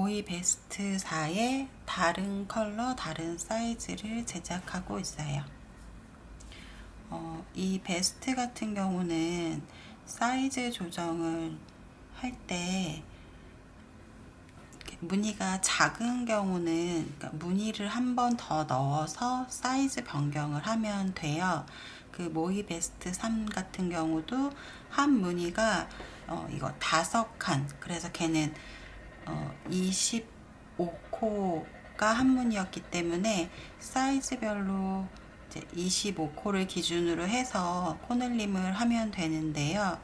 모이 베스트 4의 다른 컬러, 다른 사이즈를 제작하고 있어요. 어, 이 베스트 같은 경우는 사이즈 조정을 할 때 무늬가 작은 경우는 그러니까 무늬를 한 번 더 넣어서 사이즈 변경을 하면 돼요. 그 모이 베스트 3 같은 경우도 한 무늬가 어, 이거 다섯 칸 그래서 걔는 어, 25코가 한 문이었기 때문에 사이즈별로 이제 25코를 기준으로 해서 코늘림을 하면 되는데요.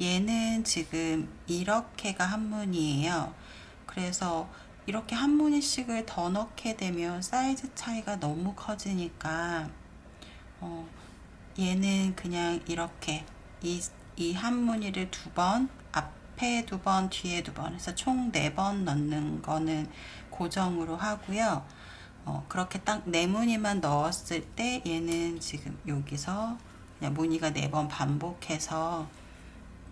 얘는 지금 이렇게가 한 문이에요. 그래서 이렇게 한 무늬씩을 더 넣게 되면 사이즈 차이가 너무 커지니까 어, 얘는 그냥 이렇게 이, 이 한 무늬를 두 번, 앞에 두 번, 뒤에 두 번 해서 총 네 번 넣는 거는 고정으로 하고요. 어, 그렇게 딱 네 무늬만 넣었을 때 얘는 지금 여기서 그냥 무늬가 네 번 반복해서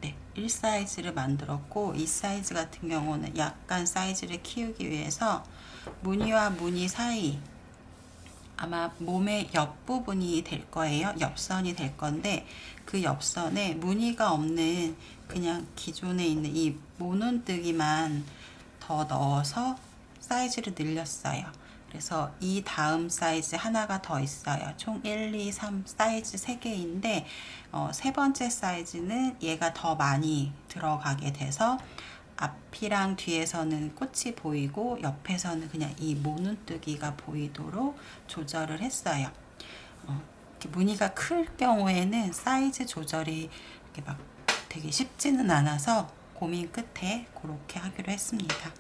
네, 1 사이즈를 만들었고 이 사이즈 같은 경우는 약간 사이즈를 키우기 위해서 무늬와 무늬 사이 아마 몸의 옆부분이 될 거예요. 옆선이 될 건데 그 옆선에 무늬가 없는 그냥 기존에 있는 이 모눈뜨기만 더 넣어서 사이즈를 늘렸어요. 그래서 이 다음 사이즈 하나가 더 있어요. 총 1, 2, 3 사이즈 3개인데 어, 세 번째 사이즈는 얘가 더 많이 들어가게 돼서 앞이랑 뒤에서는 꽃이 보이고 옆에서는 그냥 이 모눈뜨기가 보이도록 조절을 했어요. 어, 무늬가 클 경우에는 사이즈 조절이 이렇게 막 되게 쉽지는 않아서 고민 끝에 그렇게 하기로 했습니다.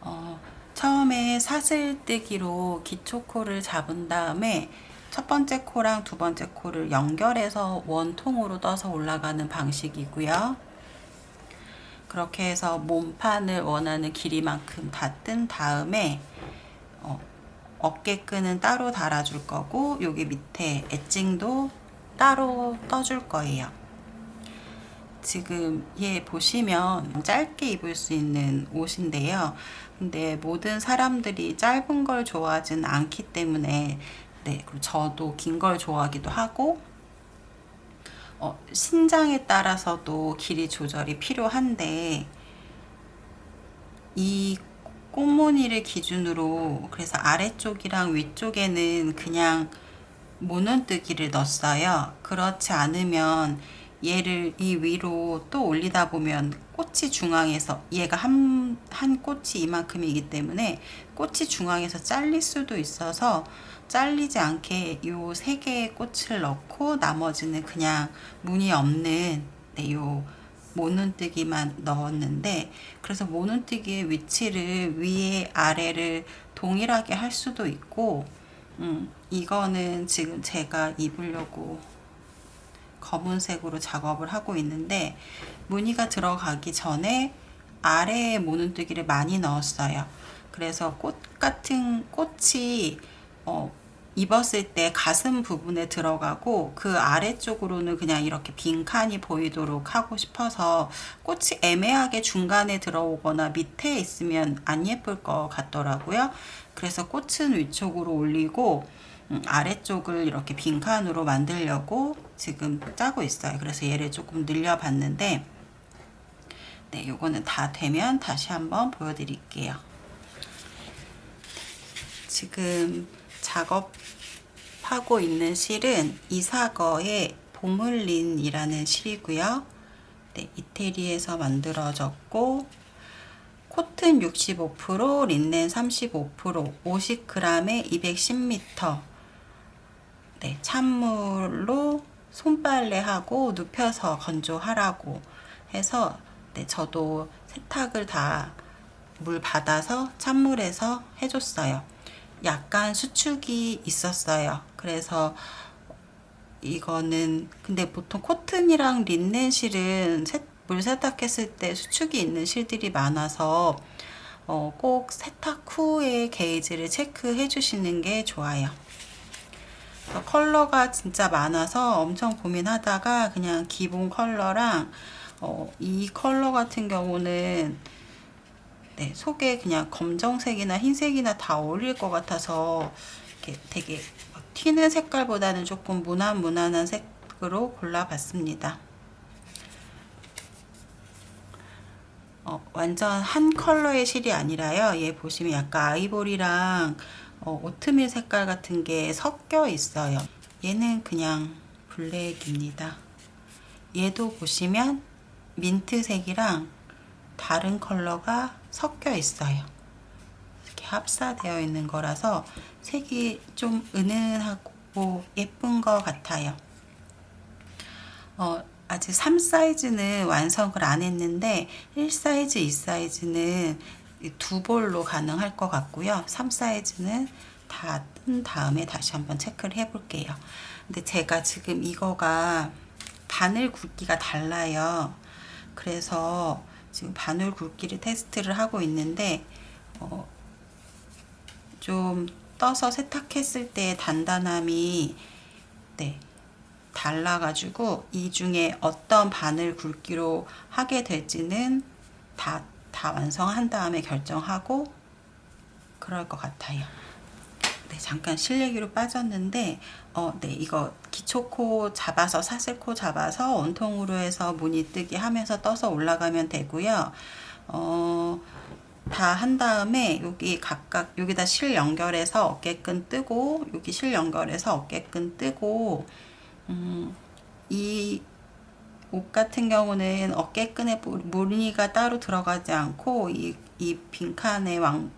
어, 처음에 사슬뜨기로 기초 코를 잡은 다음에 첫 번째 코랑 두 번째 코를 연결해서 원통으로 떠서 올라가는 방식이고요. 그렇게 해서 몸판을 원하는 길이만큼 다 뜬 다음에 어, 어깨끈은 따로 달아줄 거고 여기 밑에 엣징도 따로 떠줄 거예요. 지금 얘 보시면 짧게 입을 수 있는 옷인데요. 근데 모든 사람들이 짧은 걸 좋아하지는 않기 때문에 네, 그리고 저도 긴 걸 좋아하기도 하고 어, 신장에 따라서도 길이 조절이 필요한데 이 꽃무늬를 기준으로 그래서 아래쪽이랑 위쪽에는 그냥 모눈뜨기를 넣었어요. 그렇지 않으면 얘를 이 위로 또 올리다 보면 꽃이 중앙에서 얘가 한, 한 꽃이 이만큼이기 때문에 꽃이 중앙에서 잘릴 수도 있어서 잘리지 않게 요 세 개의 꽃을 넣고 나머지는 그냥 무늬 없는 네, 요 모눈뜨기만 넣었는데 그래서 모눈뜨기의 위치를 위에 아래를 동일하게 할 수도 있고 음, 이거는 지금 제가 입으려고 검은색으로 작업을 하고 있는데 무늬가 들어가기 전에 아래에 모눈뜨기를 많이 넣었어요. 그래서 꽃 같은 꽃이 어, 입었을 때 가슴 부분에 들어가고 그 아래쪽으로는 그냥 이렇게 빈칸이 보이도록 하고 싶어서 꽃이 애매하게 중간에 들어오거나 밑에 있으면 안 예쁠 것 같더라고요. 그래서 꽃은 위쪽으로 올리고 음, 아래쪽을 이렇게 빈칸으로 만들려고 지금 짜고 있어요. 그래서 얘를 조금 늘려봤는데 네, 요거는 다 되면 다시 한번 보여드릴게요. 지금 작업하고 있는 실은 이사거의 보물린이라는 실이고요. 네, 이태리에서 만들어졌고 코튼 65%, 린넨 35%, 50g에 210m. 네, 찬물로 손빨래하고 눕혀서 건조하라고 해서 네, 저도 세탁을 다 물 받아서 찬물에서 해줬어요. 약간 수축이 있었어요. 그래서 이거는 근데 보통 코튼이랑 린넨 실은 세, 물 세탁했을 때 수축이 있는 실들이 많아서 어, 꼭 세탁 후에 게이지를 체크해 주시는 게 좋아요. 컬러가 진짜 많아서 엄청 고민하다가 그냥 기본 컬러랑 어, 이 컬러 같은 경우는 네, 속에 그냥 검정색이나 흰색이나 다 어울릴 것 같아서 이렇게 되게 막 튀는 색깔보다는 조금 무난 무난한 색으로 골라봤습니다. 어, 완전 한 컬러의 실이 아니라요. 얘 보시면 약간 아이보리랑 어, 오트밀 색깔 같은 게 섞여 있어요. 얘는 그냥 블랙입니다. 얘도 보시면 민트색이랑 다른 컬러가 섞여 있어요. 이렇게 합사되어 있는 거라서 색이 좀 은은하고 예쁜 것 같아요. 어, 아직 3 사이즈는 완성을 안 했는데 1 사이즈, 2 사이즈는 두 볼로 가능할 것 같고요. 3 사이즈는 다 뜬 다음에 다시 한번 체크를 해 볼게요. 근데 제가 지금 이거가 바늘 굵기가 달라요. 그래서 지금 바늘 굵기를 테스트를 하고 있는데 어, 좀 떠서 세탁했을 때 단단함이 네, 달라가지고 이 중에 어떤 바늘 굵기로 하게 될지는 다, 다 완성한 다음에 결정하고 그럴 것 같아요. 네, 잠깐 실내기로 빠졌는데, 어, 네, 이거 기초코 잡아서, 사슬코 잡아서 원통으로 해서 무늬 뜨기 하면서 떠서 올라가면 되고요. 어, 다 한 다음에 여기 각각 여기다 실 연결해서 어깨끈 뜨고 여기 실 연결해서 어깨끈 뜨고 음, 이 옷 같은 경우는 어깨끈에 무늬가 따로 들어가지 않고 이, 이 빈칸에 왕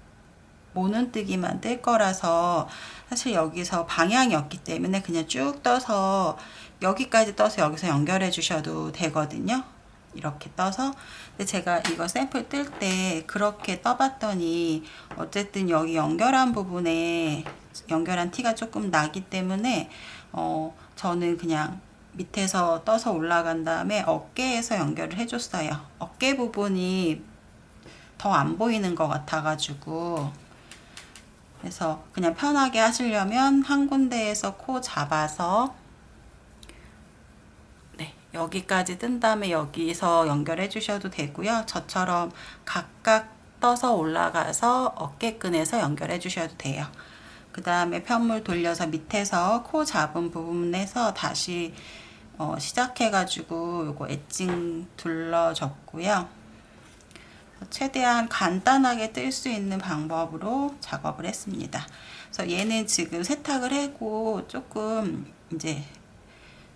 모눈뜨기만 뜰 거라서 사실 여기서 방향이 없기 때문에 그냥 쭉 떠서 여기까지 떠서 여기서 연결해 주셔도 되거든요. 이렇게 떠서 근데 제가 이거 샘플 뜰 때 그렇게 떠봤더니 어쨌든 여기 연결한 부분에 연결한 티가 조금 나기 때문에 어 저는 그냥 밑에서 떠서 올라간 다음에 어깨에서 연결을 해줬어요. 어깨 부분이 더 안 보이는 것 같아가지고 그래서 그냥 편하게 하시려면 한 군데에서 코 잡아서 네, 여기까지 뜬 다음에 여기서 연결해 주셔도 되고요. 저처럼 각각 떠서 올라가서 어깨끈에서 연결해 주셔도 돼요. 그 다음에 편물 돌려서 밑에서 코 잡은 부분에서 다시 어, 시작해가지고 요거 엣징 둘러줬고요. 최대한 간단하게 뜰 수 있는 방법으로 작업을 했습니다. 그래서 얘는 지금 세탁을 하고 조금 이제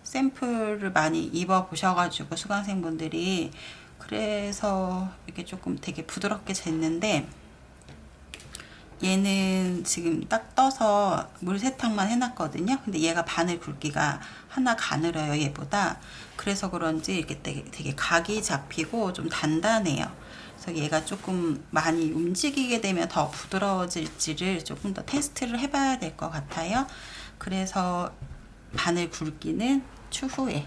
샘플을 많이 입어 보셔가지고 수강생분들이 그래서 이렇게 조금 되게 부드럽게 쟀는데 얘는 지금 딱 떠서 물 세탁만 해놨거든요. 근데 얘가 바늘 굵기가 하나 가늘어요, 얘보다. 그래서 그런지 이렇게 되게, 되게 각이 잡히고 좀 단단해요. 그래서 얘가 조금 많이 움직이게 되면 더 부드러워질지를 조금 더 테스트를 해봐야 될 것 같아요. 그래서 바늘 굵기는 추후에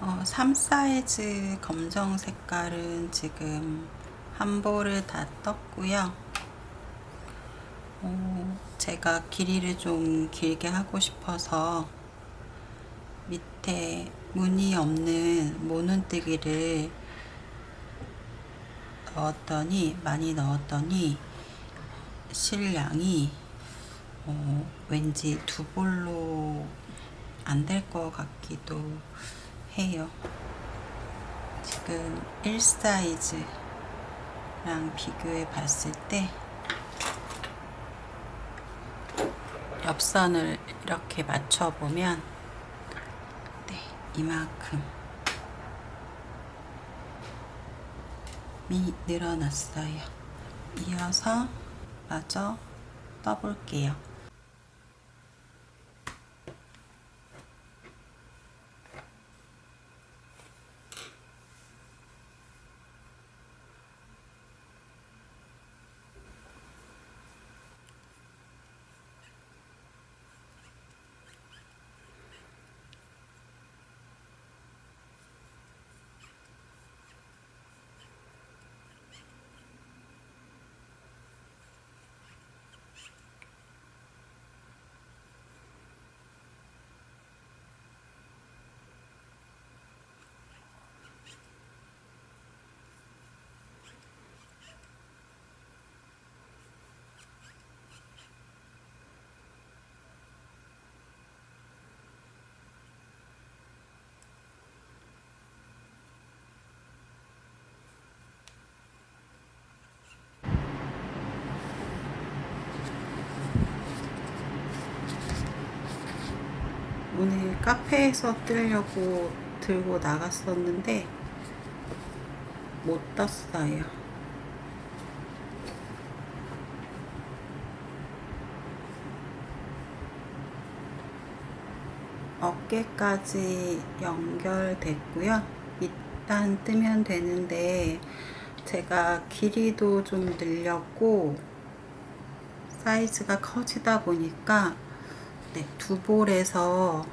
어, 3 사이즈 검정 색깔은 지금 한 볼을 다 떴고요. 어, 제가 길이를 좀 길게 하고 싶어서 밑에 무늬 없는 모눈뜨기를 넣었더니 많이 넣었더니 실량이 어, 왠지 두 볼로 안 될 것 같기도 해요. 지금 1 사이즈랑 비교해 봤을 때 옆선을 이렇게 맞춰 보면 네, 이만큼 이 늘어났어요. 이어서 마저 떠볼게요. 오늘 카페에서 뜨려고 들고 나갔었는데 못 떴어요. 어깨까지 연결됐고요. 일단 뜨면 되는데 제가 길이도 좀 늘렸고 사이즈가 커지다 보니까 네, 두 볼에서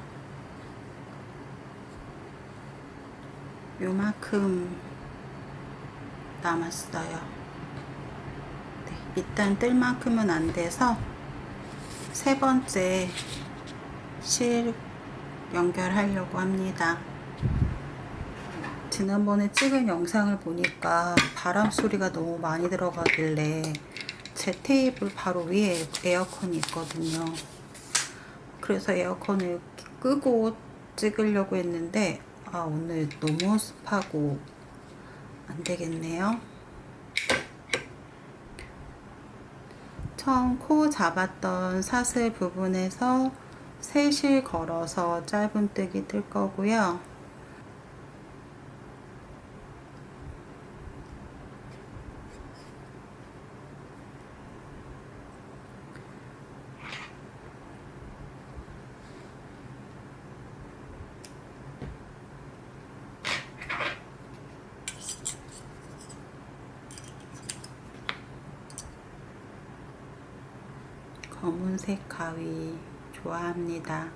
요만큼 남았어요. 네, 일단 뜰 만큼은 안 돼서 세 번째 실 연결하려고 합니다. 지난번에 찍은 영상을 보니까 바람 소리가 너무 많이 들어가길래 제 테이블 바로 위에 에어컨이 있거든요. 그래서 에어컨을 끄고 찍으려고 했는데 아 오늘 너무 습하고 안 되겠네요. 처음 코 잡았던 사슬 부분에서 셋을 걸어서 짧은뜨기 뜰 거고요. 검은색 가위 좋아합니다.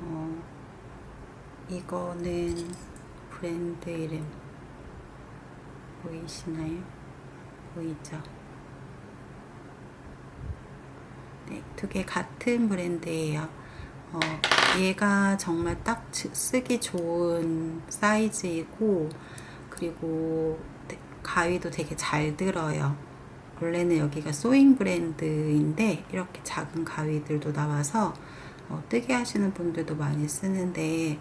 어, 이거는 브랜드 이름 보이시나요? 보이죠? 네, 두 개 같은 브랜드예요. 어, 얘가 정말 딱 쓰기 좋은 사이즈이고 그리고 가위도 되게 잘 들어요. 원래는 여기가 소잉 브랜드인데 이렇게 작은 가위들도 나와서 어, 뜨게 하시는 분들도 많이 쓰는데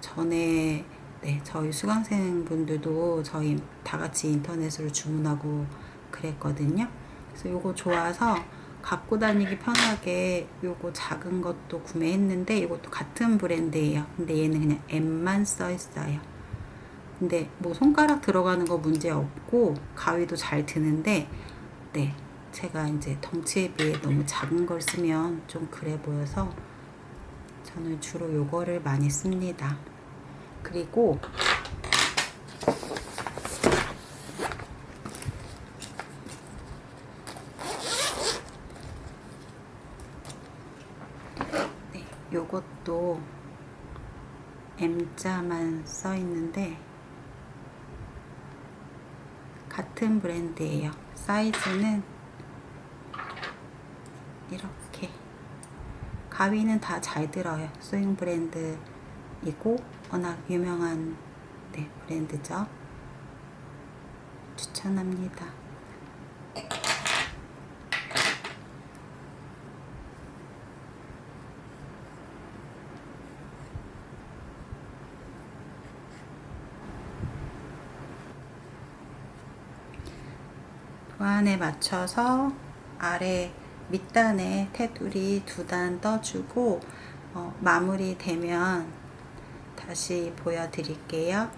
전에 네, 저희 수강생 분들도 저희 다 같이 인터넷으로 주문하고 그랬거든요. 그래서 요거 좋아서 갖고 다니기 편하게 요거 작은 것도 구매했는데 이것도 같은 브랜드예요. 근데 얘는 그냥 M만 써 있어요. 근데 뭐 손가락 들어가는 거 문제 없고 가위도 잘 드는데 네, 제가 이제 덩치에 비해 너무 작은 걸 쓰면 좀 그래 보여서 저는 주로 요거를 많이 씁니다. 그리고 네, 요것도 M자만 써 있는데 같은 브랜드예요. 사이즈는 이렇게 가위는 다 잘 들어요. 스윙 브랜드이고 워낙 유명한 네, 브랜드죠. 추천합니다. 도안에 맞춰서 아래 밑단에 테두리 두 단 떠주고 어, 마무리 되면 다시 보여드릴게요.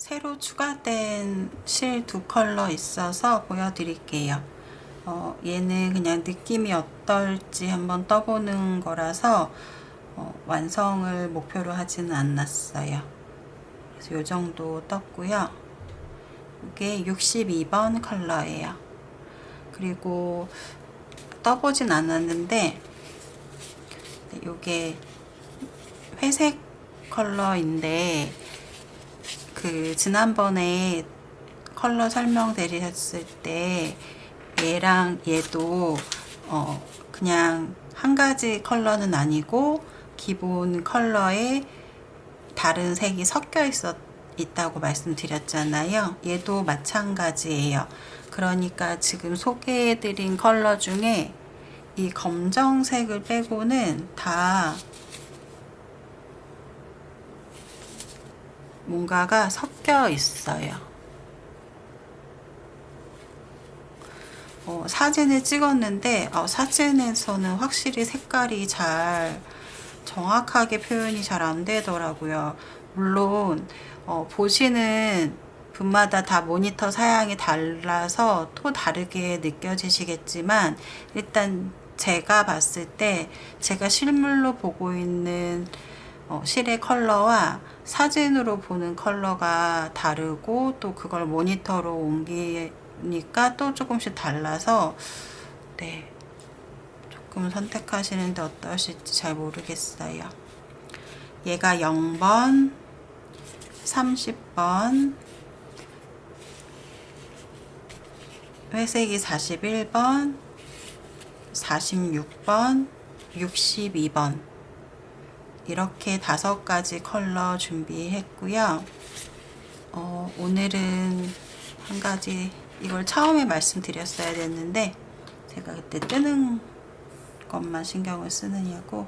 새로 추가된 실 두 컬러 있어서 보여드릴게요. 어, 얘는 그냥 느낌이 어떨지 한번 떠보는 거라서 어, 완성을 목표로 하지는 않았어요. 그래서 이 정도 떴고요. 이게 62번 컬러예요. 그리고 떠보진 않았는데 이게 회색 컬러인데 그 지난번에 컬러 설명 드렸을 때 얘랑 얘도 어 그냥 한 가지 컬러는 아니고 기본 컬러에 다른 색이 섞여 있었 있다고 말씀드렸잖아요. 얘도 마찬가지예요. 그러니까 지금 소개해드린 컬러 중에 이 검정색을 빼고는 다 뭔가가 섞여 있어요. 어, 사진을 찍었는데 어, 사진에서는 확실히 색깔이 잘 정확하게 표현이 잘 안 되더라고요. 물론 어, 보시는 분마다 다 모니터 사양이 달라서 또 다르게 느껴지시겠지만 일단 제가 봤을 때 제가 실물로 보고 있는 어, 실의 컬러와 사진으로 보는 컬러가 다르고 또 그걸 모니터로 옮기니까 또 조금씩 달라서 네 조금 선택하시는데 어떠실지 잘 모르겠어요. 얘가 0번, 30번, 회색이 41번, 46번, 62번 이렇게 다섯 가지 컬러 준비했고요. 어, 오늘은 한 가지 이걸 처음에 말씀드렸어야 됐는데 제가 그때 뜨는 것만 신경을 쓰느냐고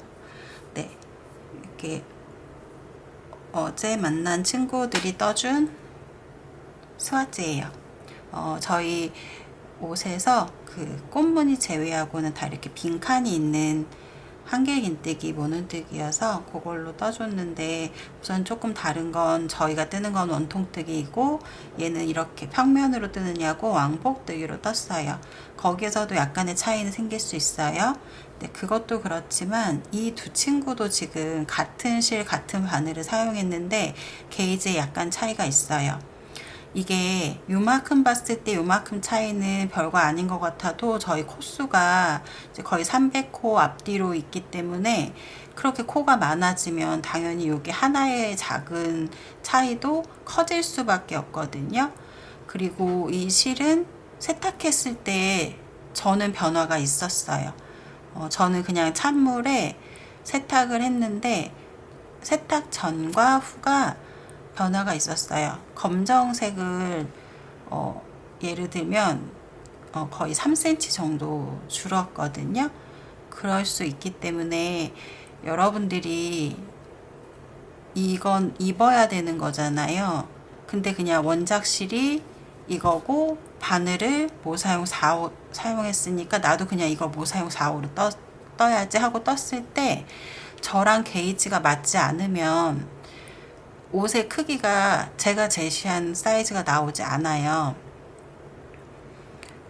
네 이렇게 어제 만난 친구들이 떠준 스와즈예요. 어, 저희 옷에서 그 꽃무늬 제외하고는 다 이렇게 빈칸이 있는 한길긴뜨기 모눈뜨기여서 그걸로 떠줬는데 우선 조금 다른 건 저희가 뜨는 건 원통뜨기이고 얘는 이렇게 평면으로 뜨느냐고 왕복뜨기로 떴어요. 거기에서도 약간의 차이는 생길 수 있어요. 네, 그것도 그렇지만 이 두 친구도 지금 같은 실 같은 바늘을 사용했는데 게이지에 약간 차이가 있어요. 이게 요만큼 봤을 때 요만큼 차이는 별거 아닌 것 같아도 저희 코수가 거의 300코 앞뒤로 있기 때문에 그렇게 코가 많아지면 당연히 여기 하나의 작은 차이도 커질 수밖에 없거든요. 그리고 이 실은 세탁했을 때 저는 변화가 있었어요. 어, 저는 그냥 찬물에 세탁을 했는데 세탁 전과 후가 변화가 있었어요. 검정색을 어, 예를 들면 어, 거의 3cm 정도 줄었거든요. 그럴 수 있기 때문에 여러분들이 이건 입어야 되는 거잖아요. 근데 그냥 원작실이 이거고 바늘을 모사용 4호 사용했으니까 나도 그냥 이거 모사용 4호로 떠, 떠야지 하고 떴을 때 저랑 게이지가 맞지 않으면 옷의 크기가 제가 제시한 사이즈가 나오지 않아요.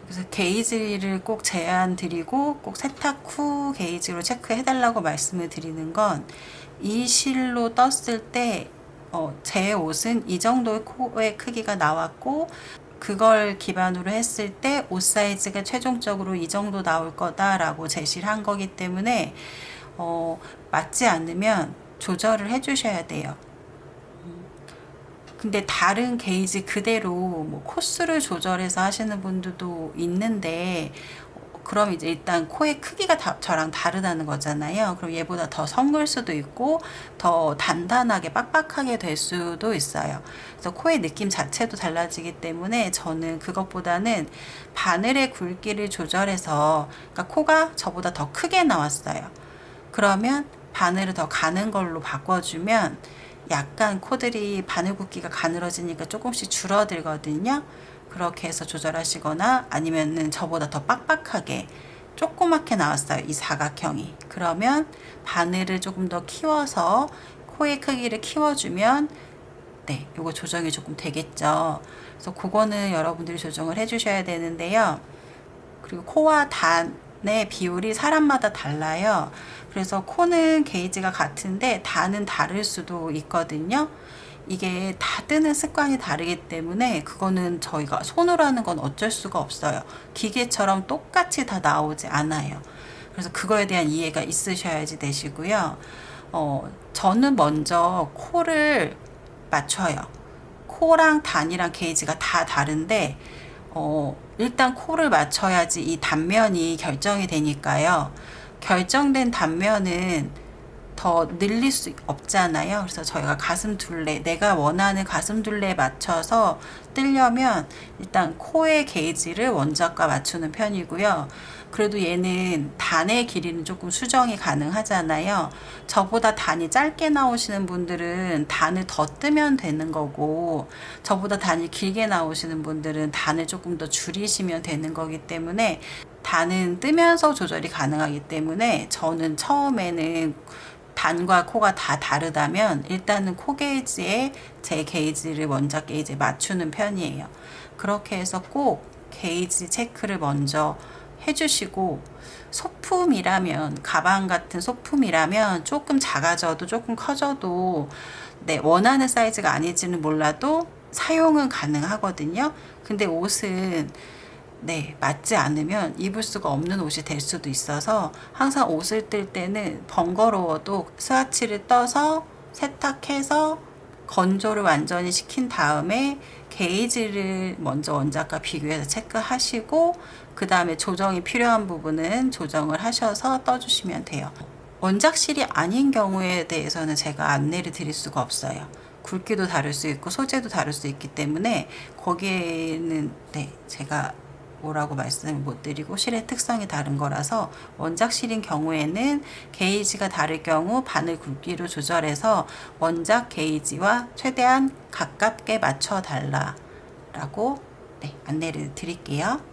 그래서 게이지를 꼭 제안 드리고 꼭 세탁 후 게이지로 체크해 달라고 말씀을 드리는 건 이 실로 떴을 때 어, 제 옷은 이 정도의 코의 크기가 나왔고 그걸 기반으로 했을 때 옷 사이즈가 최종적으로 이 정도 나올 거다라고 제시를 한 거기 때문에 어, 맞지 않으면 조절을 해 주셔야 돼요. 근데 다른 게이지 그대로 뭐 코스를 조절해서 하시는 분들도 있는데 어, 그럼 이제 일단 코의 크기가 다, 저랑 다르다는 거잖아요. 그럼 얘보다 더 성글 수도 있고 더 단단하게 빡빡하게 될 수도 있어요. 그래서 코의 느낌 자체도 달라지기 때문에 저는 그것보다는 바늘의 굵기를 조절해서 그러니까 코가 저보다 더 크게 나왔어요. 그러면 바늘을 더 가는 걸로 바꿔주면 약간 코들이 바늘 굵기가 가늘어지니까 조금씩 줄어들거든요. 그렇게 해서 조절하시거나 아니면은 저보다 더 빡빡하게 조그맣게 나왔어요. 이 사각형이. 그러면 바늘을 조금 더 키워서 코의 크기를 키워주면 네, 요거 조정이 조금 되겠죠. 그래서 그거는 여러분들이 조정을 해주셔야 되는데요. 그리고 코와 단 의 비율이 사람마다 달라요. 그래서 코는 게이지가 같은데 단은 다를 수도 있거든요. 이게 다 뜨는 습관이 다르기 때문에 그거는 저희가 손으로 하는 건 어쩔 수가 없어요. 기계처럼 똑같이 다 나오지 않아요. 그래서 그거에 대한 이해가 있으셔야지 되시고요. 어, 저는 먼저 코를 맞춰요. 코랑 단이랑 게이지가 다 다른데, 어, 일단 코를 맞춰야지 이 단면이 결정이 되니까요. 결정된 단면은 더 늘릴 수 없잖아요. 그래서 저희가 가슴 둘레, 내가 원하는 가슴 둘레에 맞춰서 뜨려면 일단 코의 게이지를 원작과 맞추는 편이고요. 그래도 얘는 단의 길이는 조금 수정이 가능하잖아요. 저보다 단이 짧게 나오시는 분들은 단을 더 뜨면 되는 거고, 저보다 단이 길게 나오시는 분들은 단을 조금 더 줄이시면 되는 거기 때문에 단은 뜨면서 조절이 가능하기 때문에 저는 처음에는 단과 코가 다 다르다면 일단은 코 게이지에 제 게이지를 원작 게이지에 맞추는 편이에요. 그렇게 해서 꼭 게이지 체크를 먼저 해주시고 소품이라면 가방 같은 소품이라면 조금 작아져도 조금 커져도 네, 원하는 사이즈가 아닐지는 몰라도 사용은 가능하거든요. 근데 옷은 네, 맞지 않으면 입을 수가 없는 옷이 될 수도 있어서 항상 옷을 뜰 때는 번거로워도 스와치를 떠서 세탁해서 건조를 완전히 시킨 다음에 게이지를 먼저 원작과 비교해서 체크하시고 그 다음에 조정이 필요한 부분은 조정을 하셔서 떠주시면 돼요. 원작실이 아닌 경우에 대해서는 제가 안내를 드릴 수가 없어요. 굵기도 다를 수 있고 소재도 다를 수 있기 때문에 거기에는 네 제가 뭐라고 말씀을 못 드리고 실의 특성이 다른 거라서 원작 실인 경우에는 게이지가 다를 경우 바늘 굵기로 조절해서 원작 게이지와 최대한 가깝게 맞춰 달라라고 네, 안내를 드릴게요.